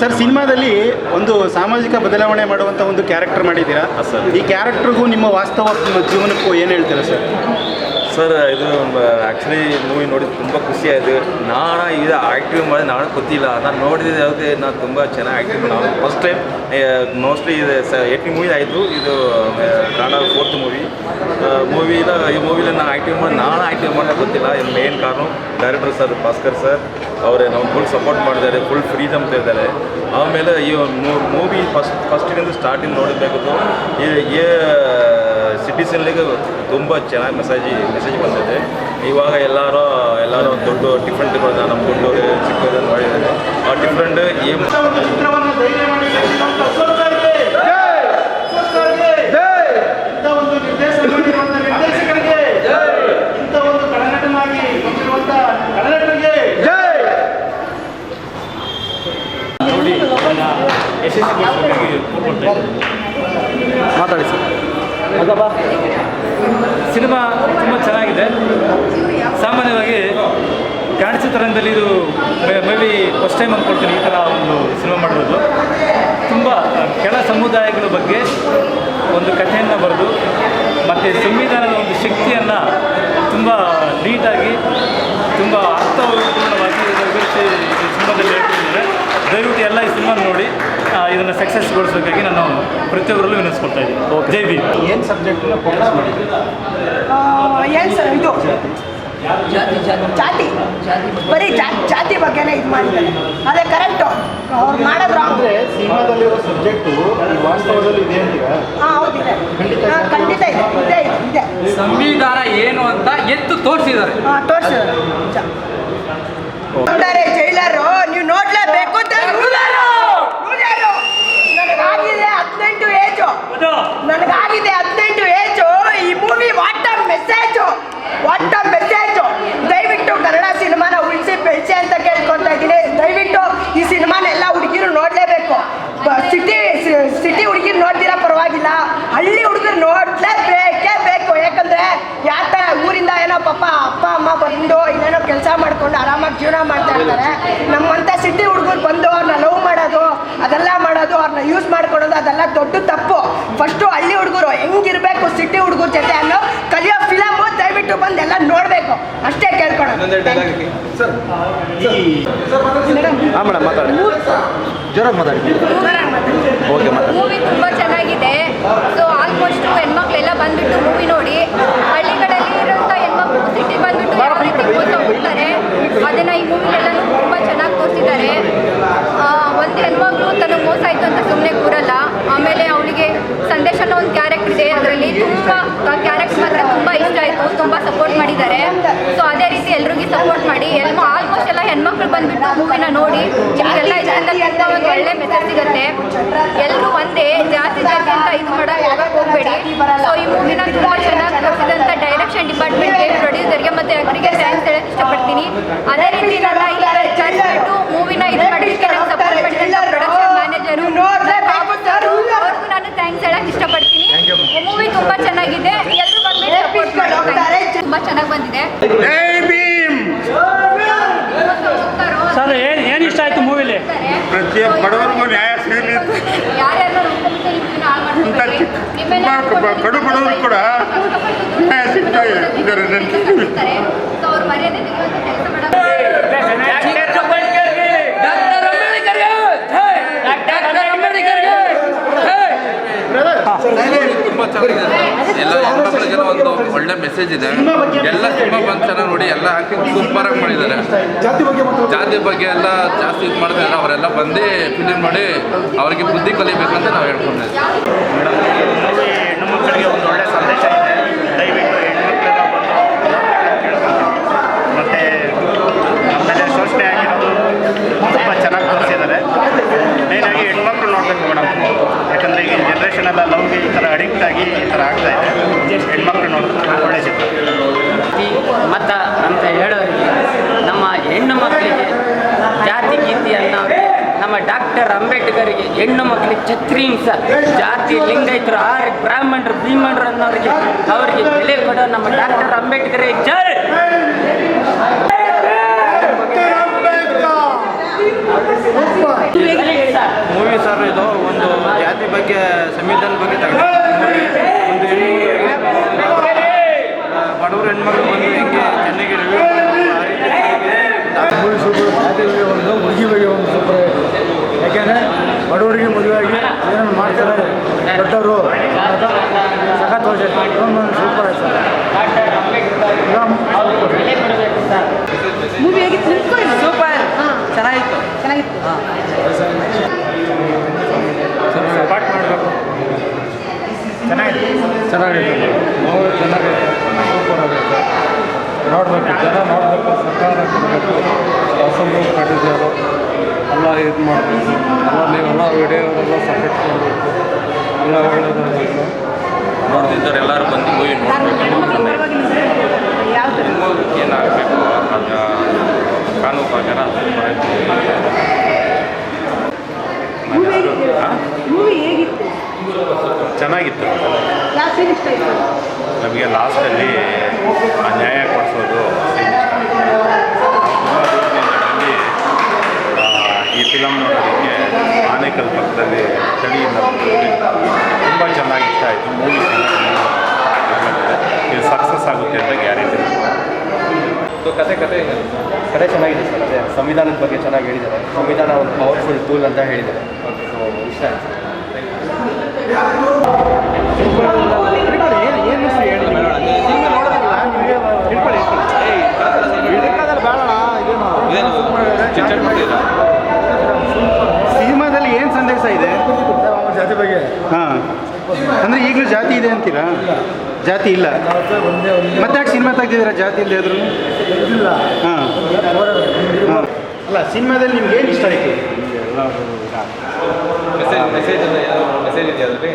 Sir ಸಿನಿಮಾದಲ್ಲಿ ಒಂದು ಸಾಮಾಜಿಕ ಬದಲಾವಣೆ ಮಾಡುವಂಥ ಒಂದು ಕ್ಯಾರೆಕ್ಟರ್ ಮಾಡಿದ್ದೀರಾ? ಈ ಕ್ಯಾರೆಕ್ಟರ್ಗೂ ನಿಮ್ಮ ವಾಸ್ತವ ನಿಮ್ಮ ಜೀವನಕ್ಕೂ ಏನು ಹೇಳ್ತೀರಾ ಸರ್? ಸರ್, ಇದು ಆ್ಯಕ್ಚುಲಿ ಮೂವಿ ನೋಡಿ ತುಂಬ ಖುಷಿಯಾಯಿತು ನಾನು ಇದು ಆ್ಯಕ್ಟಿವ್ ಮಾಡಿ ನಾನು ಗೊತ್ತಿಲ್ಲ. ನಾನು ನೋಡಿದ ಯಾವುದೇ, ನಾನು ತುಂಬ ಚೆನ್ನಾಗಿ ಆ್ಯಕ್ಟಿವ್ ನಾನು ಫಸ್ಟ್ ಟೈಮ್ ಮೋಸ್ಟ್ಲಿ ಇದು ಸ ಏಟ್ನಿ ಮೂವಿ ಆಯಿತು. ಇದು ಕನ್ನಡ ಫೋರ್ತ್ ಮೂವಿ ಮೂವಿಲ ಈ ಮೂವಿಲಿ ನಾನು ಆ್ಯಕ್ಟಿವ್ ಮಾಡಿ, ನಾನು ಆ್ಯಕ್ಟಿವ್ ಮಾಡೋದು ಗೊತ್ತಿಲ್ಲ. ಇದು ಮೇನ್ ಕಾರಣ ಡೈರೆಕ್ಟರ್ ಸರ್, ಭಾಸ್ಕರ್ ಸರ್, ಅವರೇ ನಾವು ಫುಲ್ ಸಪೋರ್ಟ್ ಮಾಡಿದ್ದಾರೆ ಫುಲ್ ಫ್ರೀಡಮ್ ಇದ್ದಾರೆ ಆಮೇಲೆ ಈ ಮೂವಿ ಫಸ್ಟ್ ಫಸ್ಟಿನಿಂದ ಸ್ಟಾರ್ಟಿಂಗ್ ನೋಡಬೇಕು ಈ ಈ ಸಿಟಿಸನ್ಲಿಗೆ ತುಂಬ ಚೆನ್ನಾಗಿ ಮೆಸೇಜ್ ಮೆಸೇಜ್ ಬಂದಿದೆ. ಇವಾಗ ಎಲ್ಲರೂ ಎಲ್ಲರೂ ದೊಡ್ಡ ಡಿಫ್ರೆಂಟ್ಗಳನ್ನ ನಮ್ಮ ದೊಡ್ಡ ಚಿಕ್ಕವರನ್ನ ಮಾಡಿದ್ದಾರೆ ಆ ಡಿಫ್ರೆಂಟ್ ಇಂಥ ಒಂದು ಮಾಡಿರುವಂಥ ನಿರ್ದೇಶಕರಿಗೆ ಇಂಥ ಒಂದು ಕನ್ನಡನಾಗಿ ಬಂದಿರುವಂಥ ಕನ್ನಡರಿಗೆ ನೋಡಿ ನನ್ನ ಯಶಸ್ವಿಗೊಳಿಸಬೇಕಾಗಿ ಕೋರ್ಕೊಳ್ತಾ ಇದ್ದೀನಿ ಮಾತಾಡಿ ಸರ್ ಸಿನಿಮಾ? ತುಂಬ ಚೆನ್ನಾಗಿದೆ. ಸಾಮಾನ್ಯವಾಗಿ ಕಾಣಿಸುತ್ತರಂದಲ್ಲಿ ಇದು ಮೇ ಬಿ ಫಸ್ಟ್ ಟೈಮ್ ಅಂದ್ಕೊಳ್ತೀನಿ ಈ ಥರ ಒಂದು ಸಿನಿಮಾ ಮಾಡಿರೋದು. ತುಂಬ ಕೆಳ ಸಮುದಾಯಗಳ ಬಗ್ಗೆ ಒಂದು ಕಥೆಯನ್ನು ಬರೆದು, ಮತ್ತು ಸಂವಿಧಾನದ ಒಂದು ಶಕ್ತಿಯನ್ನು ತುಂಬ ನೀಟಾಗಿ ತುಂಬ ಅರ್ಥಪೂರ್ಣವಾಗಿ ವಿವರಿಸಿ ಈ ಸಿನಿಮಾದಲ್ಲಿ ಹೇಳ್ತಿದ್ದಾರೆ ದಯವಿಟ್ಟು ಎಲ್ಲ ಈ ಸಿನಿಮಾ ನೋಡಿ ಇದನ್ನು ಸಕ್ಸಸ್ಗೊಳಿಸಬೇಕಾಗಿ ನಾನು ಪ್ರತಿಯೊಬ್ಬರಲ್ಲೂ ವಿನಿಸ್ಕೊಳ್ತಾ ಇದ್ದೀನಿ. ಜೈ ಬಿ ಏನು ಸಬ್ಜೆಕ್ಟ್ ಏನು ಸರ್ ಇದು? ಜಾತಿ ಬರೀ ಜಾತಿ ಬಗ್ಗೆನೇ ಇದು ಮಾಡಿದ್ದಾರೆ. ಅದೇ ಕರೆಕ್ಟ್ ಅವ್ರು ಮಾಡೋದ್ರ ಅಂದ್ರೆ ಸಿನಿಮಾದಲ್ಲಿರೋ ಸಬ್ಜೆಕ್ಟು ವಾಸ್ತವದಲ್ಲಿ ಇದೆ ಹಾಂ ಹೌದಿದೆ ಖಂಡಿತ ಇದೆ. ಇದೆ ಇದೆ ಇದೆ. ಸಂವಿಧಾನ ಏನು ಅಂತ ಎತ್ತು ತೋರಿಸಿದ್ದಾರೆ. ಹಾಂ ತೋರಿಸಿದ್ದಾರೆ ಅಂತಾರೆ ಜೈಲರು ನೀವು ನೋಡ್ಲೇಬೇಕು ಅಂತ ರೂಲರು ರೂಲರು ನನಗಾಗಿದೆ ಹದಿನೆಂಟು ಏಜು ನನಗಾಗಿದೆ ಹದಿನೆಂಟು ಏಜು ಈ movie what a message what a message ದಯವಿಟ್ಟು ಕನ್ನಡ ಸಿನಿಮಾನ ಉಳಿಸಿ ಬೆಳೆಸಿ ಅಂತ ಕೇಳ್ಕೊತಾ ಇದ್ದೀನಿ ದಯವಿಟ್ಟು ಈ ಸಿನಿಮಾನ ಎಲ್ಲ ಹುಡುಗಿರು ನೋಡಲೇಬೇಕು ಸಿಟಿ ಸಿಟಿ ಹುಡುಗಿರು ನೋಡ್ದಿರ ಪರವಾಗಿಲ್ಲ ಹಳ್ಳಿ ಹುಡುಗರು ನೋಡ್ಲೇಬೇಕೇ ಬೇಕು ಯಾಕಂದ್ರೆ ಯಾವ ಥರ ಊರಿಂದ ಏನೋ ಪಾಪ ಅಪ್ಪ ಅಮ್ಮ ಬಂದು ಇನ್ನೇನೋ ಕೆಲಸ ಮಾಡ್ಕೊಂಡು ಆರಾಮಾಗಿ ಜೀವನ ಮಾಡ್ತಾ ನಮ್ಮಂಥ ಸಿಟಿ ಹುಡುಗರು ಬಂದು ಅವ್ರನ್ನ ಲವ್ ಮಾಡೋದು ಅದೆಲ್ಲ ಮಾಡೋದು ಅವ್ರನ್ನ ಯೂಸ್ ಮಾಡ್ಕೊಳ್ಳೋದು ಅದೆಲ್ಲ ದೊಡ್ಡ ತಪ್ಪು. ಫಸ್ಟು ಹಳ್ಳಿ ಹುಡುಗರು ಹೆಂಗಿರ್ಬೇಕು ಸಿಟಿ ಹುಡುಗರ ಜೊತೆ ಅನ್ನೋ ಕಲಿಯೋ ಫಿಲಮ್ ದಯವಿಟ್ಟು ಬಂದು ಎಲ್ಲ ನೋಡಬೇಕು. ಅಷ್ಟೇ ಕೇಳ್ಕೊಳ್ಳೋದು. ಹಾಂ ಮೇಡಮ್ ಮಾತಾಡಿ. ಜೋರಾಗಿ ಮಾತಾಡಿ. ಓಕೆ ಮಾತಾಡಿ. ಮೂವಿ ತುಂಬ ಚೆನ್ನಾಗಿದೆ ಸೊ ಆಲ್ಮೋಸ್ಟ್ ಹೆಣ್ಮಕ್ಳೆಲ್ಲ ಬಂದ್ಬಿಟ್ಟು ಮೂವಿ ನೋಡಿ ಹಳ್ಳಿಗಳಲ್ಲಿ ಇರೋಂಥ ಹೆಣ್ಮಕ್ಳು ಸಿಟಿ ಬಂದ್ಬಿಟ್ಟು ಯಾವ ರೀತಿ ಮೋಸ ಹೋಗ್ತಾರೆ ಅದನ್ನು ಈ ಮೂವಿಲೆಲ್ಲನೂ ತುಂಬ ಚೆನ್ನಾಗಿ ತೋರಿಸಿದ್ದಾರೆ ಒಂದು ಹೆಣ್ಮಕ್ಳು ತನಗೆ ಮೋಸ ಆಯಿತು ಅಂತ ಸುಮ್ಮನೆ ಕೂರಲ್ಲ ಆಮೇಲೆ ಅವಳಿಗೆ ಸಂದೇಶ ಅನ್ನೋ ಒಂದು ಕ್ಯಾರೆಕ್ಟರ್ ಇದೆ ಅದರಲ್ಲಿ ತುಂಬ ಕ್ಯಾರೆಕ್ಟರ್ ಮಾತ್ರ ತುಂಬ ಇಷ್ಟ ಆಯಿತು ತುಂಬ ಸಪೋರ್ಟ್ ಮಾಡಿದ್ದಾರೆ ಸೊ ಅದೇ ರೀತಿ ಎಲ್ರಿಗೂ ಸಪೋರ್ಟ್ ಮಾಡಿ ಎಲ್ಲ ಆಲ್ಮೋಸ್ಟ್ ಎಲ್ಲ ಹೆಣ್ಮಕ್ಳು ಬಂದ್ಬಿಟ್ಟು ಮೂವಿನ ನೋಡಿ ಎಲ್ಲ ಇದರಿಂದ ತುಂಬ ಒಂದು ಒಳ್ಳೆ ಮೆಸೇಜ್ ಸಿಗುತ್ತೆ. ಎಲ್ಲರೂ ಒಂದೇ ಜಾತಿ ಜಾತಿ ಅಂತ ಇದು ಮಾಡಕ್ಕೆ ಹೋಗಕ್ಕೆ ಹೋಗಬೇಡಿ. ಸೊ ಈ ಮೂವಿನ ತುಂಬ ಚೆನ್ನಾಗಿ ತೋರಿಸಿದಂಥ ಡೈರೆಕ್ಷನ್ ಡಿಪಾರ್ಟ್ಮೆಂಟ್ಗೆ ಪ್ರೊಡ್ಯೂಸರ್ಗೆ ಮತ್ತೆ ಅವರಿಗೆ ಥ್ಯಾಂಕ್ಸ್ ಹೇಳಕ್ಕೆ ಇಷ್ಟಪಡ್ತೀನಿ. ಅದೇ ರೀತಿ ನನ್ನ ಈ ಚೆನ್ನಾಗಿ ಮೂವಿನ ಇದು ಮಾಡಲಿಕ್ಕೆ ನಂಗೆ ಸಪೋರ್ಟ್ ಮಾಡಿದಂಥ ಪ್ರೊಡಕ್ಷನ್ ಮ್ಯಾನೇಜರು ಬಾಬು ಸರ್ ಅವ್ರಿಗೂ ನಾನು ಥ್ಯಾಂಕ್ಸ್ ಹೇಳಕ್ಕೆ ಇಷ್ಟಪಡ್ತೀನಿ. ಮೂವಿ ತುಂಬ ಚೆನ್ನಾಗಿದೆ. ಎಲ್ಲರೂ ಬಂದ್ಬಿಟ್ಟು ಸಪೋರ್ಟ್ ಮಾಡಿ. ತುಂಬ ಚೆನ್ನಾಗಿ ಬಂದಿದೆ ಸರ್ ಏನು ಏನು ಇಷ್ಟ ಆಯಿತು ಮೂವಿಲಿ ಪ್ರತಿಯೊಬ್ಬ ಬಡವರಿಗೂ ನ್ಯಾಯ ಸಿಗಲಿ ಕಡು ಬಡವರು ಕೂಡ ನ್ಯಾಯ ಸಿಗ್ತಾ ಇದೆ. ಇದರಲ್ಲಿ ಅವ್ರ ತುಂಬ ಚೆನ್ನಾಗಿದೆ. ಎಲ್ಲ ಹೆಣ್ಮಕ್ಳಿಗೆಲ್ಲ ಒಂದು ಒಳ್ಳೆ ಮೆಸೇಜ್ ಇದೆ. ಎಲ್ಲ ಸಿನಿಮಾ ಬಂದ ಚೆನ್ನಾಗಿ ನೋಡಿ ಎಲ್ಲ ಹಾಕಿ ಸೂಪರ್ ಆಗಿ ಮಾಡಿದ್ದಾರೆ. ಜಾತಿ ಬಗ್ಗೆ ಎಲ್ಲ ಜಾಸ್ತಿ ಇದು ಮಾಡ್ತಾರೆ ಅವರೆಲ್ಲ ಬಂದು ಫಿಲಿಮ್ ನೋಡಿ ಅವರಿಗೆ ಬುದ್ಧಿ ಕಲಿಬೇಕಂತ ನಾವು ಹೇಳ್ಕೊಂಡಿದ್ದೀವಿ ಮೇಡಮ್ ಮೂವಿ ಹೆಣ್ಣು ಮಕ್ಕಳಿಗೆ ಒಂದು ಒಳ್ಳೆ ಸಂದೇಶ ಇದೆ ದಯವಿಟ್ಟು ಹೆಣ್ಮಕ್ಳೆಲ್ಲ ಬಂದು ಮತ್ತು ಆಮೇಲೆ ಶೋಷಣೆ ಆಗಿರೋದು ತುಂಬ ಚೆನ್ನಾಗಿ ತೋರಿಸಿದ್ದಾರೆ ಮೇಯ್ನಾಗಿ ಹೆಣ್ಮಕ್ಳು ನೋಡಬೇಕು ಮೇಡಮ್ ಯಾಕಂದರೆ ಈಗ ಜನ್ರೇಷನ್ ಎಲ್ಲ ಲವ್ಗೆ ಈ ಥರ ಅಡಿಕ್ಟ್ ಆಗಿ ಈ ಥರ ಆಗ್ತಾ ಇದೆ. ಹೆಣ್ಮಕ್ಳು ನೋಡಿದ್ರೆ ಒಳ್ಳೆ ಚಿತ್ರ ಮತ ಅಂತ ಹೇಳೋರಿಗೆ ನಮ್ಮ ಹೆಣ್ಣು ಮಕ್ಕಳಿಗೆ ಜಾತಿ ಗೀತಿ ಅನ್ನೋರಿಗೆ ನಮ್ಮ ಡಾಕ್ಟರ್ ಅಂಬೇಡ್ಕರ್ಗೆ ಹೆಣ್ಣು ಮಕ್ಕಳಿಗೆ ಛತ್ರೀಂಸ ಜಾತಿ ಲಿಂಗಾಯತರು ಆರ್ ಬ್ರಾಹ್ಮಣರು ಭೀಮಣರು ಅನ್ನೋರಿಗೆ ಅವರಿಗೆ ಬೆಲೆ ಕೊಡೋ ನಮ್ಮ ಡಾಕ್ಟರ್ ಅಂಬೇಡ್ಕರ್ ಜೈ! ಸರ್, ಇದು ಒಂದು ಜಾತಿ ಬಗ್ಗೆ ಸಂವಿಧಾನ ಬಗ್ಗೆ ತಗೊಂಡು ಒಂದು ಬಡವರು ಹೆಣ್ಮಕ್ಳು ಬಂದು ಹೆಂಗೆ ಚೆನ್ನಾಗಿ ಜಾತಿ ಒಂದು ಹುಡುಗಿ ಬಗ್ಗೆ ಒಂದು ಸೂಪರ್ ಯಾಕೆಂದರೆ ಬಡವರಿಗೆ ಮದುವೆಯಾಗಿ ಏನೇನು ಮಾಡ್ತಾರೆ ದೊಡ್ಡವರು ಅಂತ ಸಖತ್ ಸೂಪರ್ ಆಯ್ತು ಮೂವಿ ಹೇಗಿತ್ತು ಸೂಪರ್ ಚೆನ್ನಾಗಿತ್ತು ಚೆನ್ನಾಗಿತ್ತು ಪಾಠ ಮಾಡಬೇಕು ಚೆನ್ನಾಗಿದೆ ಚೆನ್ನಾಗಿದೆ ಮೂವಿ ಚೆನ್ನಾಗಿದೆ ಸೂಪರ್ ಆಗುತ್ತೆ ನೋಡಬೇಕು ಜನ ನೋಡಬೇಕು ಸರ್ಕಾರ ಕೊಡಬೇಕು ಹೊಸಬ್ರು ಕಟ್ಟಿದ್ದಾರೆ ಎಲ್ಲ ಇದು ಮಾಡಬೇಕು ಎಲ್ಲ ನೀವೆಲ್ಲ ವಿಡಿಯೋವರೆಲ್ಲ ಸಪೋರ್ಟ್ ಮಾಡಬೇಕು ಎಲ್ಲ ಒಳ್ಳೆಯದಾಗಬೇಕು ನೋಡ್ತಿದ್ದಾರೆ ಎಲ್ಲರೂ ಬಂದು ಮೂವಿ ನೋಡಬೇಕು. ಏನಾಗಬೇಕು ಅದು ಕಾನೂನು ಪ್ರಕಾರ ಮೂವಿ ಹೇಗಿತ್ತು ಮೂವಿ ಹೇಗಿತ್ತು ಚೆನ್ನಾಗಿತ್ತು ಯಾವ ಸೀನ್ ಇಷ್ಟ ಆಯ್ತು ನಮಗೆ ಲಾಸ್ಟಲ್ಲಿ ಆ ನ್ಯಾಯ ಕೊಡಿಸೋದು scene ಇಷ್ಟ ಆಯ್ತು. ನಾವು ತುಂಬ ದೂರದಿಂದ ಬಂದು ಆ, ಈ ಫಿಲಮ್ ನೋಡೋದಕ್ಕೆ ಆನೇಕಲ್ ಪಕ್ಕದಲ್ಲಿ ಚಳಿಯಿಂದ ತುಂಬ ಚೆನ್ನಾಗಿ ಇಷ್ಟ ಆಯಿತು ಮೂವಿ ಇದು ಸಕ್ಸಸ್ ಆಗುತ್ತೆ ಅಂತ ಗ್ಯಾರಂಟಿ ಕತೆ ಕತೆ ಕತೆ ಚೆನ್ನಾಗಿದೆ ಸರ್ ಅದೇ. ಸಂವಿಧಾನದ ಬಗ್ಗೆ ಚೆನ್ನಾಗಿ ಹೇಳಿದ್ದಾರೆ. ಸಂವಿಧಾನ ಒಂದು ಪವರ್ಫುಲ್ ಟೂಲ್ ಅಂತ ಹೇಳಿದ್ದಾರೆ. ಸೊ ಇಷ್ಟ ಆಯ್ತು ಸಿನಿಮಾದಲ್ಲಿ ಏನು ಸಂದೇಶ ಇದೆ? ಜಾತಿ ಬಗ್ಗೆ. ಹಾಂ. ಅಂದರೆ ಈಗಲೂ ಜಾತಿ ಇದೆ ಅಂತೀರಾ? ಜಾತಿ ಇಲ್ಲ. ಮತ್ತೆ ಯಾಕೆ ಸಿನಿಮಾ ತೆಗ್ದಿದ್ದೀರಾ? ಜಾತಿ ಇಲ್ಲ. ಹಾಂ. ಹಾಂ. ಅಲ್ಲ ಸಿನಿಮಾದಲ್ಲಿ ನಿಮ್ಗೆ ಏನು ಇಷ್ಟ ಆಯಿತು? ಮೆಸೇಜ್ ಮೆಸೇಜ್ ಮೆಸೇಜ್ ಇದೆಯಾ ಅದರಲ್ಲಿ?